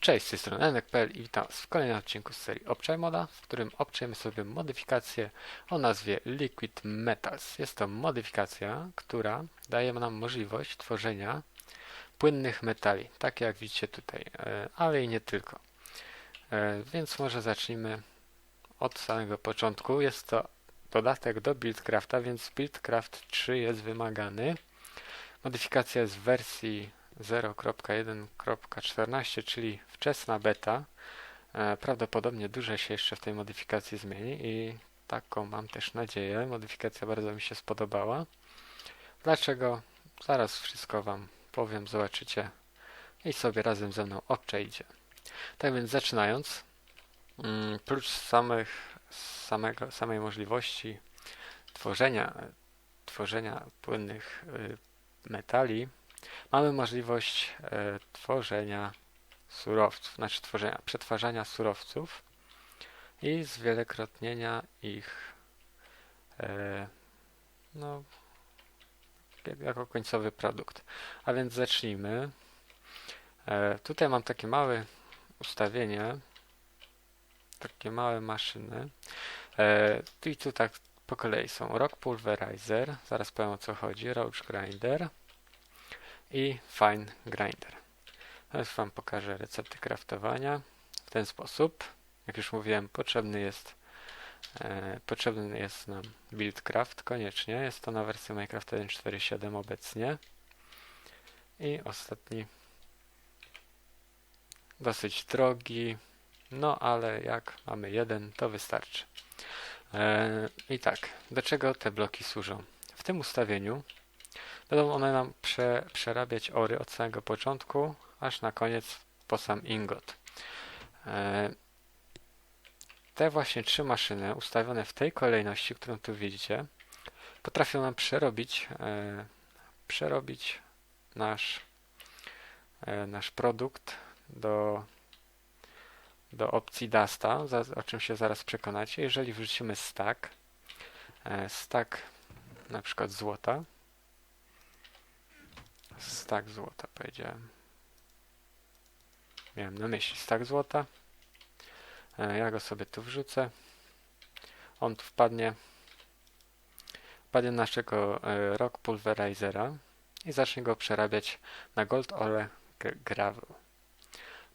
Cześć, z tej strony Enek.pl i witam w kolejnym odcinku z serii Obczaj Moda, w którym obczajemy sobie modyfikację o nazwie Liquid Metals. Jest to modyfikacja, która daje nam możliwość tworzenia płynnych metali, takie jak widzicie tutaj, e, ale i nie tylko. E, więc może zacznijmy od samego początku. Jest to dodatek do Buildcrafta, więc Buildcraft 3 jest wymagany. Modyfikacja jest w wersji 0.1.14, czyli wczesna beta. E, prawdopodobnie dużo się jeszcze w tej modyfikacji zmieni i taką mam też nadzieję. Modyfikacja bardzo mi się spodobała. Dlaczego? Zaraz wszystko Wam powiem, zobaczycie i sobie razem ze mną obczajcie. Tak więc zaczynając, mm, prócz samych, samego, samej możliwości tworzenia, tworzenia płynnych y, metali, mamy możliwość e, tworzenia surowców, znaczy tworzenia, przetwarzania surowców i zwielokrotnienia ich e, no, jako końcowy produkt. A więc zacznijmy. E, tutaj mam takie małe ustawienie, takie małe maszyny. I tu tak po kolei są Rock Pulverizer, zaraz powiem o co chodzi, Roach Grinder i Fine Grinder. Teraz Wam pokażę recepty kraftowania w ten sposób. Jak już mówiłem, potrzebny jest e, potrzebny jest nam Buildcraft koniecznie. Jest to na wersji Minecraft 1.4.7 obecnie. I ostatni dosyć drogi, no ale jak mamy jeden, to wystarczy. E, I tak, do czego te bloki służą? W tym ustawieniu będą one nam prze, przerabiać ory od samego początku, aż na koniec po sam ingot. E, te właśnie trzy maszyny ustawione w tej kolejności, którą tu widzicie, potrafią nam przerobić, e, przerobić nasz, nasz produkt do, do opcji Dusta, o czym się zaraz przekonacie. Jeżeli wrzucimy stack, stack na przykład złota, stack złota powiedziałem. Miałem na myśli stack złota. Ja go sobie tu wrzucę. On tu wpadnie. Wpadnie naszego rock pulverizera i zacznie go przerabiać na gold ole gravel.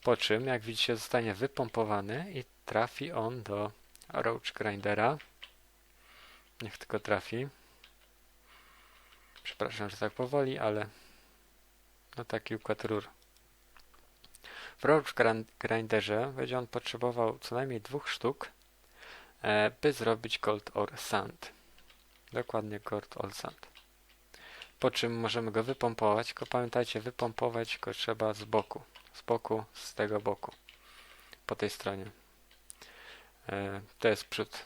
Po czym, jak widzicie, zostanie wypompowany i trafi on do roach grindera. Niech tylko trafi. Przepraszam, że tak powoli, ale no taki układ rur. W roach grinderze będzie on potrzebował co najmniej dwóch sztuk, e, by zrobić gold or sand. Dokładnie gold or sand. Po czym możemy go wypompować, tylko pamiętajcie, wypompować go trzeba z boku z boku, z tego boku, po tej stronie. E, to jest przód.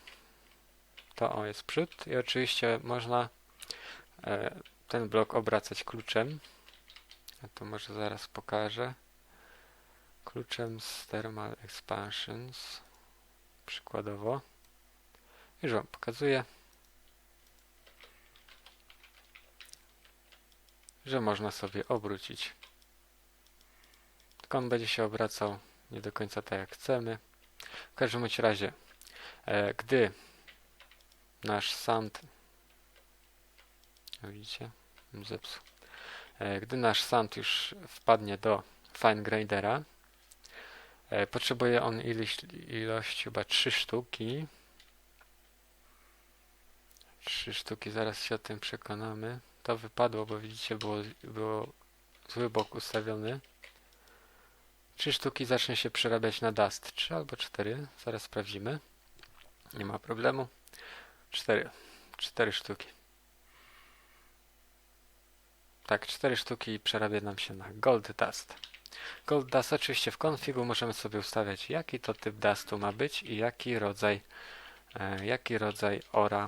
To o jest przód i oczywiście można e, ten blok obracać kluczem. Ja to może zaraz pokażę. Kluczem z Thermal Expansions. Przykładowo. Już Wam pokazuję. Że można sobie obrócić tylko on będzie się obracał nie do końca tak jak chcemy. W każdym razie, e, gdy nasz sand widzicie, zepsuł. E, gdy nasz sand już wpadnie do fine grindera, e, potrzebuje on ilość, ilość chyba 3 sztuki. 3 sztuki, zaraz się o tym przekonamy. To wypadło, bo widzicie, było, było zły bok ustawiony. Trzy sztuki zacznie się przerabiać na dust. Trzy albo cztery. Zaraz sprawdzimy. Nie ma problemu. Cztery. Cztery sztuki. Tak, cztery sztuki przerabia nam się na Gold Dust. Gold Dust oczywiście w konfigu możemy sobie ustawiać jaki to typ dustu ma być i jaki rodzaj e, jaki rodzaj ora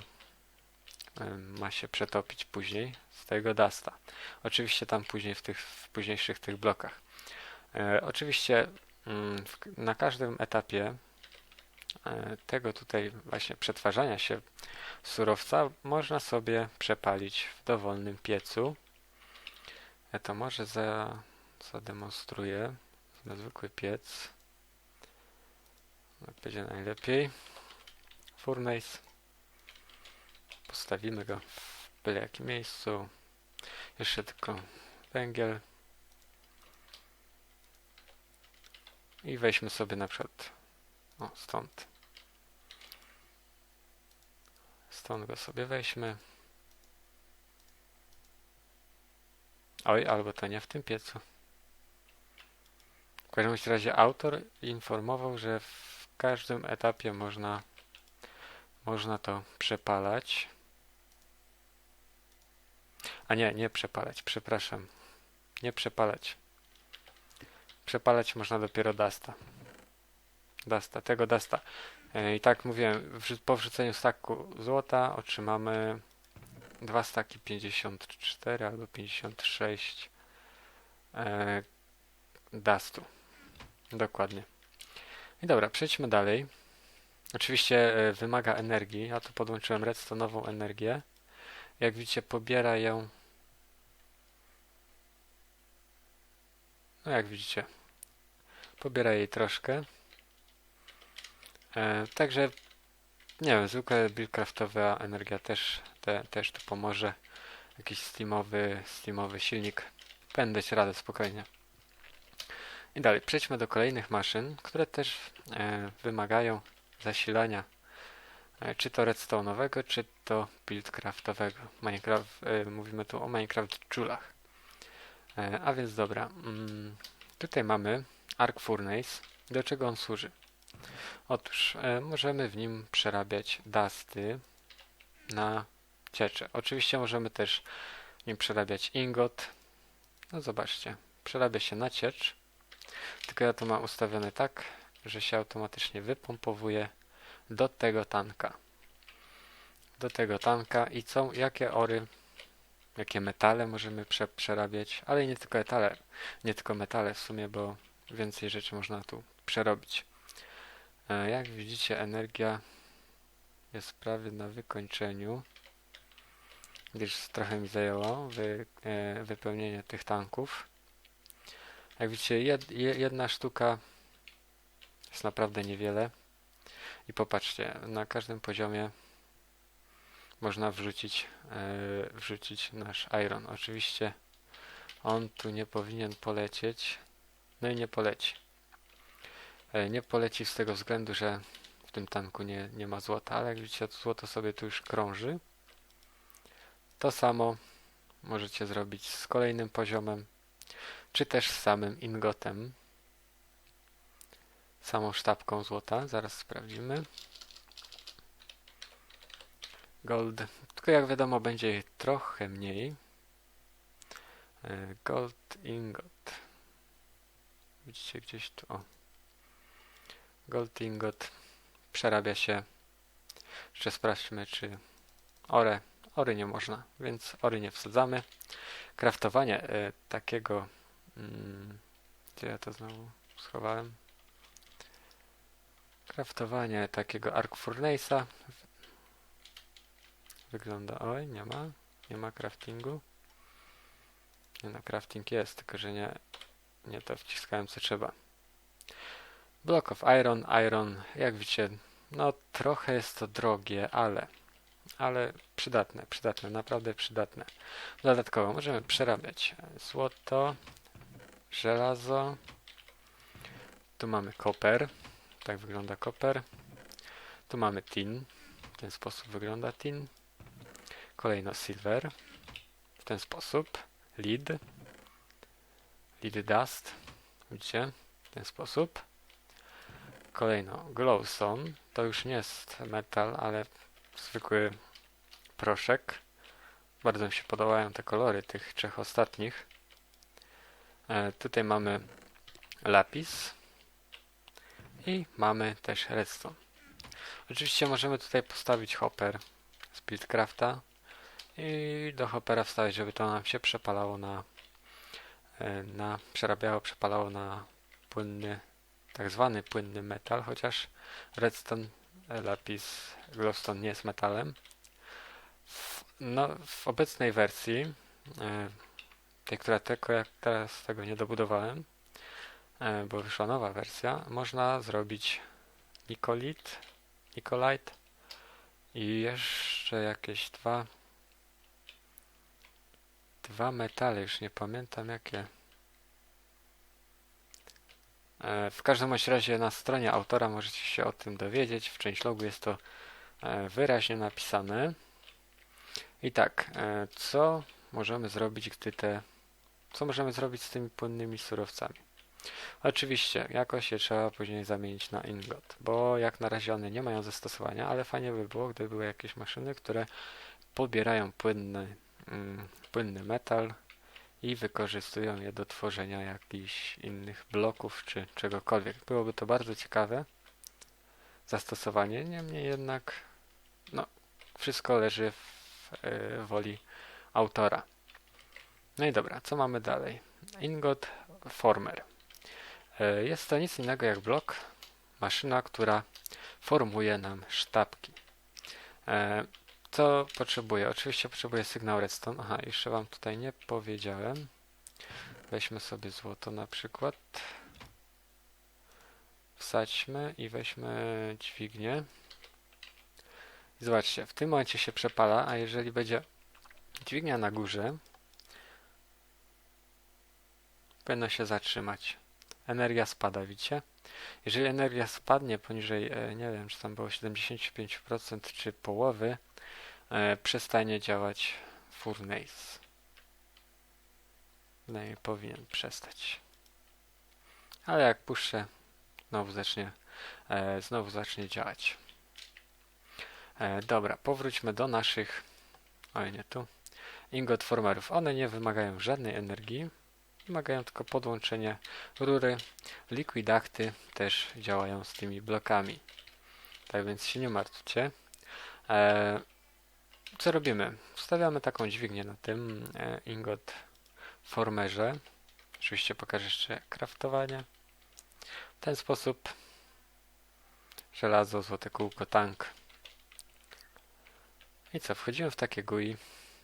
e, ma się przetopić później z tego dusta. Oczywiście tam później w tych w późniejszych tych blokach. E, oczywiście mm, na każdym etapie tego tutaj właśnie przetwarzania się surowca można sobie przepalić w dowolnym piecu. Ja to może za, zademonstruję. na zwykły piec. Tak będzie najlepiej. Furnace. Postawimy go w byle jakim miejscu. Jeszcze tylko węgiel. I weźmy sobie na przykład o, stąd. Stąd go sobie weźmy. Oj, albo to nie w tym piecu. W każdym razie autor informował, że w każdym etapie można, można to przepalać. A nie, nie przepalać, przepraszam. Nie przepalać. Przepalać można dopiero Dasta. Dasta, tego Dasta. E, I tak mówiłem, po wrzuceniu staku złota otrzymamy dwa staki 54 albo 56 e, Dustu. Dokładnie. I dobra, przejdźmy dalej. Oczywiście e, wymaga energii. Ja tu podłączyłem redstone'ową energię. Jak widzicie, pobiera ją. No jak widzicie, pobiera jej troszkę. E, także nie wiem, zwykła buildcraftowa energia też, te, też tu pomoże. Jakiś steamowy, steamowy silnik. Będę ci radę spokojnie. I dalej, przejdźmy do kolejnych maszyn, które też e, wymagają zasilania. E, czy to redstone'owego, czy to buildcraftowego. Minecraft, e, mówimy tu o Minecraft Joulach. E, a więc dobra, mm, tutaj mamy Arc Furnace. Do czego on służy? Otóż e, możemy w nim przerabiać dusty na ciecze. Oczywiście możemy też nim przerabiać ingot. No zobaczcie, przerabia się na ciecz. Tylko ja to mam ustawione tak, że się automatycznie wypompowuje do tego tanka. Do tego tanka i co, jakie ory, jakie metale możemy prze, przerabiać, ale nie tylko metale, nie tylko metale w sumie, bo więcej rzeczy można tu przerobić. E, jak widzicie, energia jest prawie na wykończeniu, gdyż trochę mi zajęło wy, e, wypełnienie tych tanków. Jak widzicie, jed, jedna sztuka jest naprawdę niewiele. I popatrzcie, na każdym poziomie można wrzucić, e, wrzucić nasz iron. Oczywiście on tu nie powinien polecieć. No i nie poleci. E, nie poleci z tego względu, że w tym tanku nie, nie ma złota, ale jak widzicie, to złoto sobie tu już krąży. To samo możecie zrobić z kolejnym poziomem, czy też z samym ingotem, samą sztabką złota. Zaraz sprawdzimy. Gold, tylko jak wiadomo będzie trochę mniej. E, gold ingot. Widzicie gdzieś tu, o. Gold ingot przerabia się. Jeszcze sprawdźmy, czy ore. Ory nie można, więc ory nie wsadzamy. Kraftowanie y, takiego. Mm, gdzie ja to znowu schowałem? Kraftowanie takiego Arc Furnace'a wygląda. Oj, nie ma. Nie ma craftingu. Nie no, crafting jest, tylko że nie, nie to wciskałem co trzeba. Block of Iron, Iron, jak widzicie, no trochę jest to drogie, ale, ale przydatne, przydatne, naprawdę przydatne. Dodatkowo możemy przerabiać złoto, żelazo, tu mamy koper, tak wygląda koper, tu mamy tin, w ten sposób wygląda tin, kolejno silver, w ten sposób, lead, lead dust, widzicie, w ten sposób, Kolejno glowstone. To już nie jest metal, ale zwykły proszek. Bardzo mi się podobają te kolory tych trzech ostatnich. E, tutaj mamy lapis i mamy też redstone. Oczywiście możemy tutaj postawić hopper z Buildcrafta i do hoppera wstawić, żeby to nam się przepalało na, e, na przerabiało, przepalało na płynny tak zwany płynny metal, chociaż redstone, e, lapis, glowstone nie jest metalem. No, w obecnej wersji, e, tej, która tylko jak teraz tego nie dobudowałem, e, bo wyszła nowa wersja, można zrobić Nicolit, Nicolite i jeszcze jakieś dwa dwa metale, już nie pamiętam jakie. E, w każdym razie na stronie autora możecie się o tym dowiedzieć. W część logu jest to wyraźnie napisane. I tak, e, co możemy zrobić, gdy te. Co możemy zrobić z tymi płynnymi surowcami? Oczywiście, jakoś je trzeba później zamienić na ingot, bo jak na razie one nie mają zastosowania, ale fajnie by było, gdyby były jakieś maszyny, które pobierają płynny, mm, płynny metal i wykorzystują je do tworzenia jakichś innych bloków czy czegokolwiek. Byłoby to bardzo ciekawe zastosowanie, niemniej jednak no, wszystko leży w y, woli autora. No i dobra, co mamy dalej? Ingot Former. Y, jest to nic innego jak blok, maszyna, która formuje nam sztabki. Y, co potrzebuję? Oczywiście potrzebuję sygnał redstone. Aha, jeszcze wam tutaj nie powiedziałem. Weźmy sobie złoto na przykład. Wsadźmy i weźmy dźwignię. Zobaczcie, w tym momencie się przepala, a jeżeli będzie dźwignia na górze, powinno się zatrzymać. Energia spada, widzicie? Jeżeli energia spadnie poniżej, e, nie wiem, czy tam było 75% czy połowy, e, przestanie działać furnace. No i powinien przestać. Ale jak puszczę, znowu zacznie, e, znowu zacznie działać. E, dobra, powróćmy do naszych, oj nie tu, ingot formerów. One nie wymagają żadnej energii, wymagają tylko podłączenia rury. Liquidachty też działają z tymi blokami. Tak więc się nie martwcie. E, co robimy? Wstawiamy taką dźwignię na tym e, ingot formerze. Oczywiście pokażę jeszcze kraftowanie. W ten sposób żelazo, złote kółko, tank. I co, wchodzimy w takie GUI,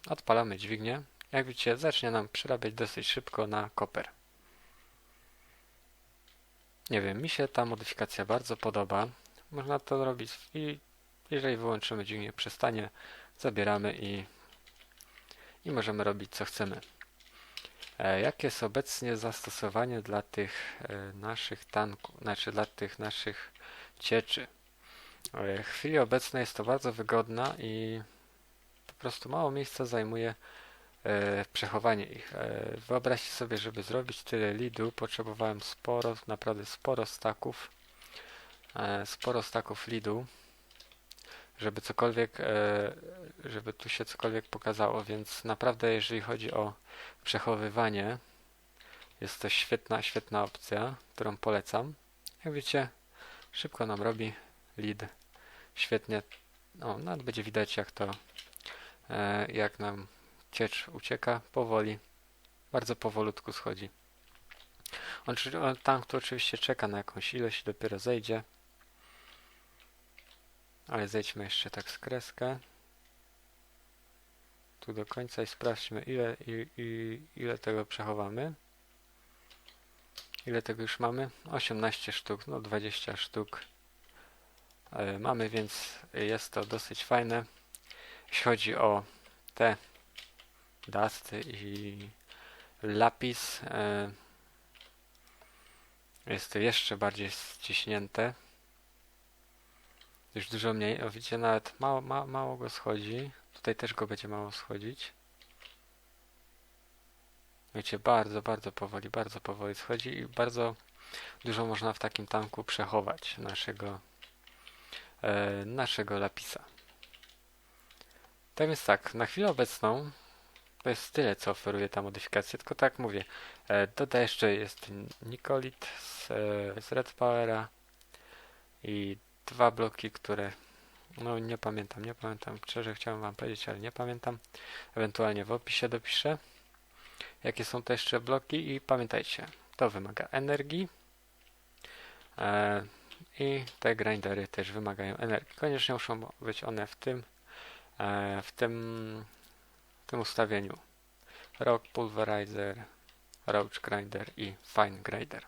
odpalamy dźwignię. Jak widzicie, zacznie nam przerabiać dosyć szybko na koper. Nie wiem, mi się ta modyfikacja bardzo podoba. Można to robić i jeżeli wyłączymy dźwignię, przestanie zabieramy i, i możemy robić co chcemy. E, jakie jest obecnie zastosowanie dla tych e, naszych tanków, znaczy dla tych naszych cieczy? E, w chwili obecnej jest to bardzo wygodna i prostu mało miejsca zajmuje e, przechowanie ich. E, wyobraźcie sobie, żeby zrobić tyle lidu, potrzebowałem sporo, naprawdę sporo staków, e, sporo staków lidu żeby cokolwiek, e, żeby tu się cokolwiek pokazało, więc naprawdę jeżeli chodzi o przechowywanie, jest to świetna, świetna opcja, którą polecam. Jak widzicie, szybko nam robi lead. Świetnie, no, nawet będzie widać jak to, jak nam ciecz ucieka powoli, bardzo powolutku schodzi. On, tank tu oczywiście czeka na jakąś ilość dopiero zejdzie. Ale zejdźmy jeszcze tak z kreskę. Tu do końca i sprawdźmy ile, i, i, ile tego przechowamy. Ile tego już mamy? 18 sztuk, no 20 sztuk e, mamy, więc jest to dosyć fajne. Jeśli chodzi o te dasty i lapis, e, jest to jeszcze bardziej ściśnięte. Już dużo mniej, o widzicie, nawet mało, ma, mało go schodzi. Tutaj też go będzie mało schodzić. Wiecie, bardzo, bardzo powoli, bardzo powoli schodzi i bardzo dużo można w takim tanku przechować naszego, e, naszego lapisa. Tak więc tak, na chwilę obecną to jest tyle, co oferuje ta modyfikacja, tylko tak mówię, e, jeszcze jest Nicolit z, e, z Red Powera i dwa bloki, które no nie pamiętam, nie pamiętam, szczerze chciałem wam powiedzieć, ale nie pamiętam. Ewentualnie w opisie dopiszę, jakie są te jeszcze bloki i pamiętajcie, to wymaga energii e, i te grindery też wymagają energii. Koniecznie muszą być one w tym, w tym, w tym ustawieniu. Rock Pulverizer, Roach Grinder i Fine Grinder.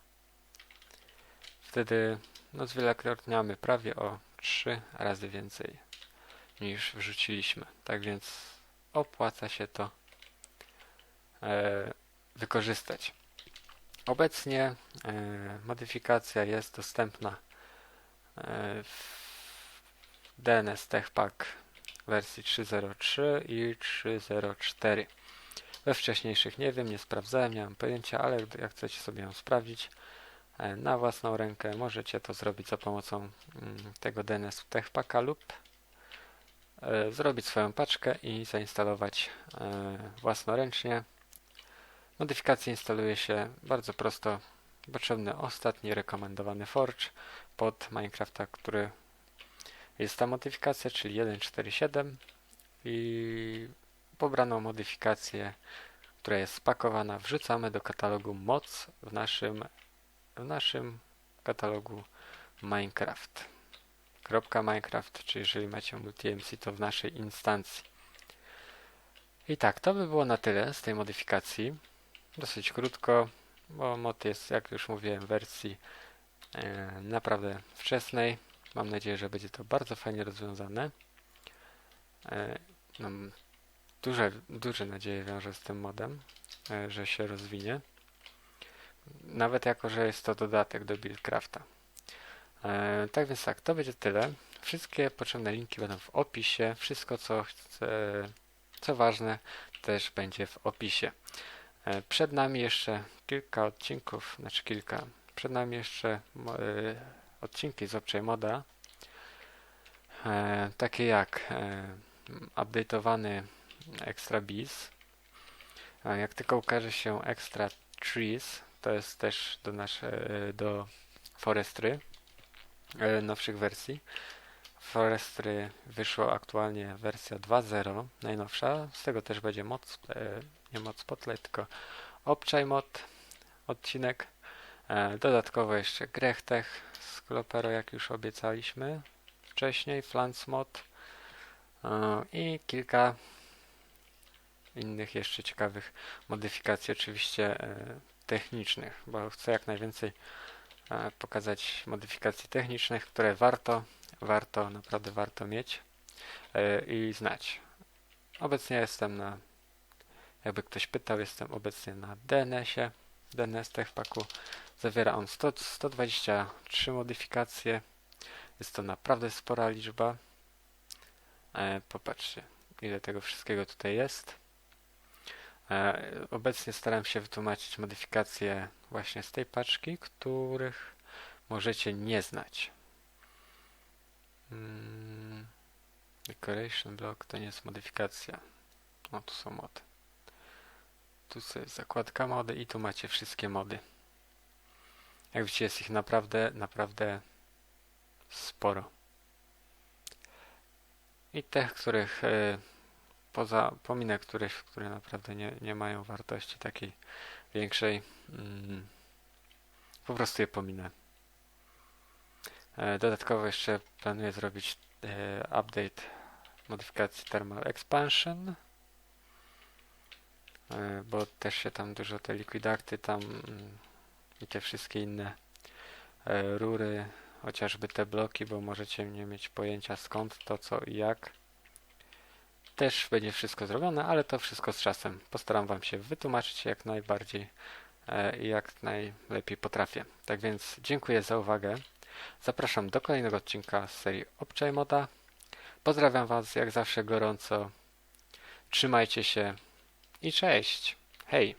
wtedy no, zwielokrotniamy prawie o 3 razy więcej niż wrzuciliśmy. Tak więc opłaca się to e, wykorzystać. Obecnie e, modyfikacja jest dostępna e, w DNS TechPack wersji 3.03 i 3.04. We wcześniejszych nie wiem, nie sprawdzałem, nie mam pojęcia, ale jak chcecie sobie ją sprawdzić e, na własną rękę, możecie to zrobić za pomocą mm, tego DNS TechPacka lub e, zrobić swoją paczkę i zainstalować e, własnoręcznie. Modyfikację instaluje się bardzo prosto. Potrzebny ostatni rekomendowany forge pod Minecrafta, który jest ta modyfikacja, czyli 1.4.7 i pobraną modyfikację, która jest spakowana, wrzucamy do katalogu moc w naszym, w naszym katalogu Minecraft. Minecraft, czy jeżeli macie multi-MC, to w naszej instancji. I tak, to by było na tyle z tej modyfikacji. Dosyć krótko, bo mod jest, jak już mówiłem, w wersji e, naprawdę wczesnej. Mam nadzieję, że będzie to bardzo fajnie rozwiązane. E, mam duże, duże nadzieje wiąże z tym modem, e, że się rozwinie. Nawet jako, że jest to dodatek do Buildcrafta. E, tak więc tak, to będzie tyle. Wszystkie potrzebne linki będą w opisie. Wszystko, co chcę, co ważne, też będzie w opisie. Przed nami jeszcze kilka odcinków, znaczy kilka. Przed nami jeszcze odcinki z obczej moda, e, takie jak e, update'owany Extra Bees. E, jak tylko ukaże się Extra Trees, to jest też do, nasze, do Forestry e, nowszych wersji. Forestry wyszło aktualnie wersja 2.0, najnowsza. Z tego też będzie moc, e, nie moc spotlight, tylko obczaj mod odcinek. E, dodatkowo jeszcze Grechtech z Klopero, jak już obiecaliśmy wcześniej, Flansmod e, i kilka innych jeszcze ciekawych modyfikacji, oczywiście e, technicznych, bo chcę jak najwięcej pokazać modyfikacji technicznych, które warto, warto, naprawdę warto mieć i znać. Obecnie jestem na, jakby ktoś pytał, jestem obecnie na DNS-ie, DNS Techpacku Zawiera on 100, 123 modyfikacje. Jest to naprawdę spora liczba. E, popatrzcie, ile tego wszystkiego tutaj jest. E, obecnie staram się wytłumaczyć modyfikacje właśnie z tej paczki, których możecie nie znać. Hmm. Decoration block to nie jest modyfikacja. O, tu są mody. Tu jest zakładka mody i tu macie wszystkie mody. Jak widzicie, jest ich naprawdę, naprawdę sporo. I tych, których y, poza, pominę których, które naprawdę nie, nie mają wartości takiej większej, mm, po prostu je pominę. E, dodatkowo jeszcze planuję zrobić e, update modyfikacji Thermal Expansion, e, bo też się tam dużo te liquidakty tam mm, i te wszystkie inne e, rury, chociażby te bloki, bo możecie nie mieć pojęcia skąd to, co i jak. Też będzie wszystko zrobione, ale to wszystko z czasem. Postaram Wam się wytłumaczyć jak najbardziej e, i jak najlepiej potrafię. Tak więc dziękuję za uwagę. Zapraszam do kolejnego odcinka z serii Obczaj Moda. Pozdrawiam Was jak zawsze gorąco. Trzymajcie się i cześć. Hej!